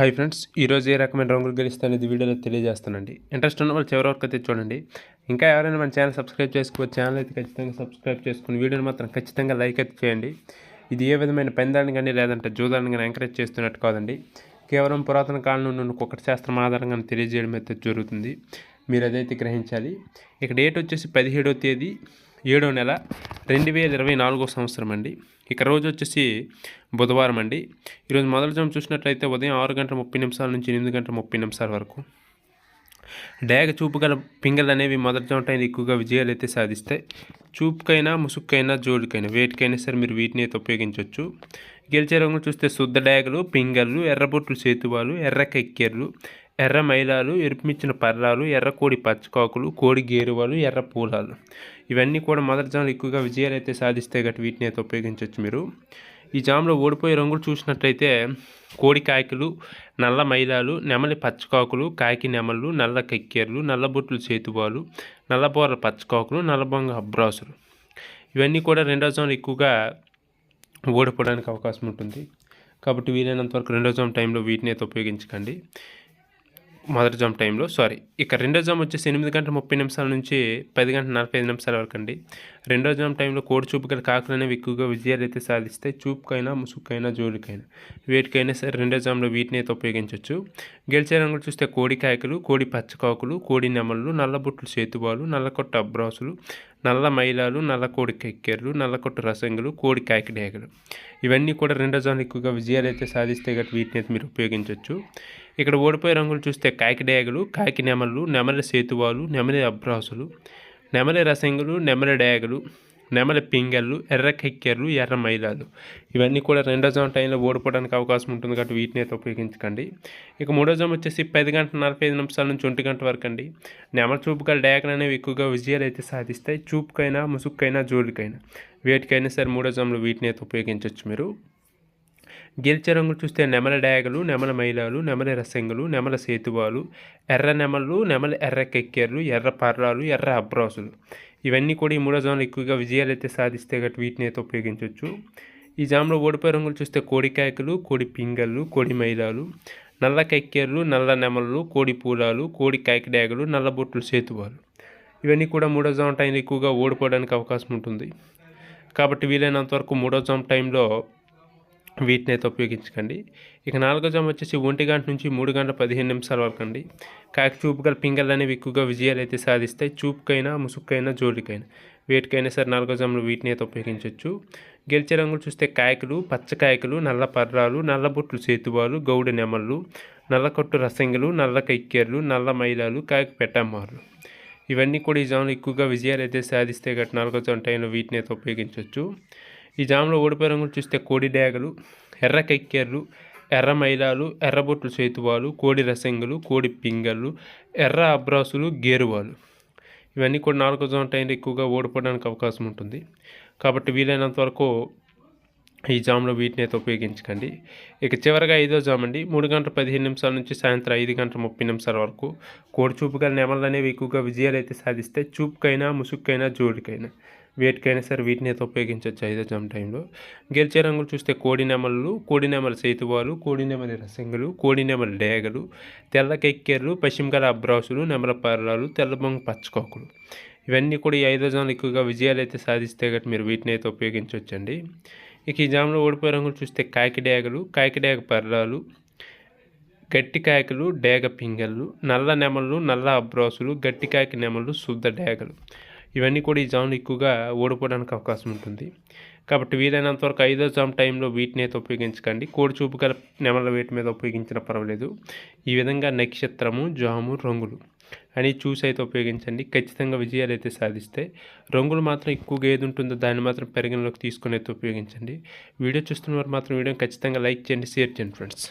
Hi friends ఈరోజు ఏ రకమైన రంగులు గెలిస్తే అనేది వీడియోలో తెలియజేస్తానండి. ఇంట్రెస్ట్ ఉన్న వాళ్ళు చివరి వరకు అయితే చూడండి. ఇంకా ఎవరైనా మన ఛానల్ సబ్స్క్రైబ్ చేసుకోవచ్చు ఛానల్ అయితే ఖచ్చితంగా సబ్స్క్రైబ్ చేసుకుని వీడియోని మాత్రం ఖచ్చితంగా లైక్ అయితే చేయండి. ఇది ఏ విధమైన పెందాన్ని కానీ లేదంటే జూదాన్ని కానీ ఎంకరేజ్ చేస్తున్నట్టు కాదండి. కేవలం పురాతన కాలంలో నుండి ఒకటి శాస్త్రం ఆధారంగా తెలియజేయడం అయితే జరుగుతుంది. మీరు అదైతే గ్రహించాలి. ఇక డేట్ వచ్చేసి పదిహేడో తేదీ. ఏడో నెల రెండు వేల ఇరవై నాలుగో సంవత్సరం అండి. ఇక రోజు వచ్చేసి బుధవారం అండి. ఈరోజు మొదటి చూసినట్లయితే ఉదయం ఆరు గంటల ముప్పై నిమిషాల నుంచి ఎనిమిది గంటల ముప్పై నిమిషాల వరకు డేగ చూపు గల పింగళ్ళు అనేవి మొదటి జామ ఎక్కువగా విజయాలు అయితే సాధిస్తాయి. చూపుకైనా ముసుక్కైనా జోడుకైనా వేటికైనా సరే మీరు వీటిని అయితే ఉపయోగించవచ్చు. గెలిచే రంగులు చూస్తే శుద్ధ డేగలు పింగళ్ళు ఎర్రబొట్లు సేతువాలు ఎర్ర కెక్కెర్లు ఎర్ర మైలాలు ఎరుపుమిచ్చిన పర్రాలు ఎర్ర కోడి పచ్చకాకులు కోడి గేరువాలు ఎర్ర పూలాలు. ఇవన్నీ కూడా మొదటి జాములు ఎక్కువగా విజయాలు అయితే సాధిస్తే గట్టి వీటిని అయితే ఉపయోగించవచ్చు మీరు. ఈ జాములో ఓడిపోయే రంగులు చూసినట్లయితే కోడి కాయకులు నల్ల మైలాలు నెమలి పచ్చకాకులు కాకి నెమళ్ళు నల్ల కెక్కేర్లు నల్లబొట్లు చేతువాలు నల్లబోర్ల పచ్చకాకులు నల్లబొంగ అబ్రాసులు. ఇవన్నీ కూడా రెండో జాములు ఎక్కువగా ఓడిపోవడానికి అవకాశం ఉంటుంది. కాబట్టి వీలైనంత వరకు రెండో జామ్ టైంలో వీటిని అయితే ఉపయోగించకండి. మొదటి జామ్ టైంలో సారీ ఇక రెండో జామ్ వచ్చేసి ఎనిమిది గంటల ముప్పై నిమిషాల నుంచి పది గంటల నలభై ఐదు నిమిషాల వరకు అండి రెండో జామ్ టైంలో కోడి చూపు గల కాకులు అనేవి ఎక్కువగా విజయాలు అయితే సాధిస్తాయి చూపుకైనా ముసుగుకైనా జోలికైనా. వేటికైనా సరే రెండో జామ్లో వీటిని అయితే ఉపయోగించవచ్చు గెలిచే రంగులు చూస్తే కోడి కాయకులు కోడి పచ్చకాకులు కోడి నెమళ్ళు నల్లబుట్లు చేతువాలు నల్లకొట్ట అబ్రాసులు నల్ల మైలాలు నల్ల కోడి కెక్కెర్లు నల్లకొట్టు రసంగులు కోడి కాకిడేగలు ఇవన్నీ కూడా రెండో జాన్లు ఎక్కువగా విజయాలు అయితే సాధిస్తే గట్టి వీటిని అయితే మీరు ఉపయోగించవచ్చు ఇక్కడ ఓడిపోయే రంగులు చూస్తే కాకిడేగలు కాకి నెమలు నెమలి సేతువాలు నెమలి అబ్రాసులు నెమలి రసంగులు నెమలి డ్యాగులు నెమలి పింగళ్ళు ఎర్ర కెక్కెర్లు ఎర్ర మైలాలు ఇవన్నీ కూడా రెండో జామ్ టైంలో ఓడిపోవడానికి అవకాశం ఉంటుంది కాబట్టి వీటిని అయితే ఉపయోగించకండి. ఇక మూడో జామ్ వచ్చేసి పది గంటల నలభై ఐదు నిమిషాల నుంచి ఒంటి గంట వరకు అండి. నెమల చూపుగా డేగలు అనేవి ఎక్కువగా విజయాలు అయితే సాధిస్తాయి. చూపుకైనా ముసుక్కైనా జోలికైనా. వేటికైనా సరే మూడో జామ్లో వీటిని అయితే ఉపయోగించవచ్చు మీరు. గెలిచే రంగులు చూస్తే నెమల డాగలు నెమల మైలాలు నెమల రసంగులు నెమల సేతువాలు ఎర్ర నెమలు నెమల ఎర్ర కెక్కెర్లు ఎర్ర పర్రాలు ఎర్ర అబ్రాసులు. ఇవన్నీ కూడా ఈ మూడో జాములు ఎక్కువగా విజయాలు అయితే సాధిస్తే గట్టి వీటిని అయితే ఉపయోగించవచ్చు ఈ జాములో ఓడిపోయే రంగులు చూస్తే కోడికాయకులు కోడి పింగళ్ళు కోడి మైలాలు నల్ల కెక్కెర్లు నల్ల నెమళ్ళు కోడి పూలాలు కోడి కాకిడాగలు నల్ల బొట్లు సేతువాలు ఇవన్నీ కూడా మూడో జామ్ టైంలో ఎక్కువగా ఓడిపోవడానికి అవకాశం ఉంటుంది. కాబట్టి వీలైనంత వరకు మూడో జామ్ టైంలో వీటిని అయితే ఉపయోగించకండి. ఇక నాలుగో జామ్ వచ్చేసి ఒంటి గంట నుంచి మూడు గంటల పదిహేను నిమిషాల వరకు అండి. కాకి చూపు గల పింగళ్ళు అనేవి ఎక్కువగా విజయాలు అయితే సాధిస్తాయి. చూపుకైనా ముసుక్కైనా జోడికైనా వేటికైనా సరే నాలుగో జాములు వీటిని అయితే ఉపయోగించవచ్చు. గెలిచే రంగులు చూస్తే కాయకులు పచ్చకాయకులు నల్ల పర్రాలు నల్ల బొట్లు సేతువాలు గౌడ నెమళ్ళు నల్లకొట్టు రసంగులు నల్ల కైక్కేర్లు నల్ల మైలాలు కాయకు పెట్టమ్మారులు ఇవన్నీ కూడా ఈ జాములు ఎక్కువగా విజయాలు అయితే సాధిస్తే గట్టి నాలుగో జాము టైంలో వీటిని అయితే ఉపయోగించవచ్చు. ఈ జామ్లో ఓడిపోయే రంగులు చూస్తే కోడి డేగలు ఎర్ర కెక్కెర్లు ఎర్ర మైలాలు ఎర్రబొట్లు చేతువాలు కోడి రసంగులు కోడి పింగళ్ళు ఎర్ర అబ్రాసులు గేరువాలు. ఇవన్నీ కూడా నాలుగో జోన్ టైంలో ఎక్కువగా ఓడిపోవడానికి అవకాశం ఉంటుంది. కాబట్టి వీలైనంత వరకు ఈ జామ్లో వీటిని అయితే ఉపయోగించకండి. ఇక చివరిగా ఐదో జామ్ అండి. మూడు గంటల పదిహేను నిమిషాల నుంచి సాయంత్రం ఐదు గంటల ముప్పై నిమిషాల వరకు కోడి చూపు గల నెమలు అనేవి ఎక్కువగా విజయాలు అయితే సాధిస్తే చూపుకైనా ముసుక్కైనా జోడికైనా. వేటికైనా సరే వీటిని అయితే ఉపయోగించవచ్చు ఐదో జామ్ టైంలో. గెలిచే రంగులు చూస్తే కోడి కోడినెమల కోడి నెమల సేతువాలు కోడినెమలి రసంగులు కోడి నెమల డేగలు తెల్ల కెక్కెర్లు పశ్చిమగల అబ్రాసులు నెమల పర్రాలు తెల్లబొంగ పచ్చకోకులు. ఇవన్నీ కూడా ఈ ఐదో జాములు ఎక్కువగా విజయాలు అయితే సాధిస్తే గట్టి మీరు వీటిని అయితే ఉపయోగించవచ్చండి. ఇక ఈ జాములో ఓడిపోయే రంగులు చూస్తే కాకి డేగలు కాకి డేగ పర్రాలు గట్టి కాయకులు డేగ పింగళ్ళు నల్ల నెమళ్ళు నల్ల అబ్రాసులు గట్టి కాకి నెమళ్ళు శుద్ధ డేగలు. ఇవన్నీ కూడా ఈ జామ్లు ఎక్కువగా ఓడిపోవడానికి అవకాశం ఉంటుంది. కాబట్టి వీలైనంత వరకు ఐదో జామ్ టైంలో వీటిని అయితే ఉపయోగించకండి. కోడి చూపు గల నెమల వేటి మీద ఉపయోగించిన పర్వాలేదు. ఈ విధంగా నక్షత్రము జాము రంగులు అని చూసి అయితే ఉపయోగించండి. ఖచ్చితంగా విజయాలు అయితే సాధిస్తే రంగులు మాత్రం ఎక్కువగా ఏది ఉంటుందో దాన్ని మాత్రం పరిగణలోకి తీసుకుని అయితే ఉపయోగించండి. వీడియో చూస్తున్న వారు మాత్రం వీడియోని ఖచ్చితంగా లైక్ చేయండి షేర్ చేయండి ఫ్రెండ్స్.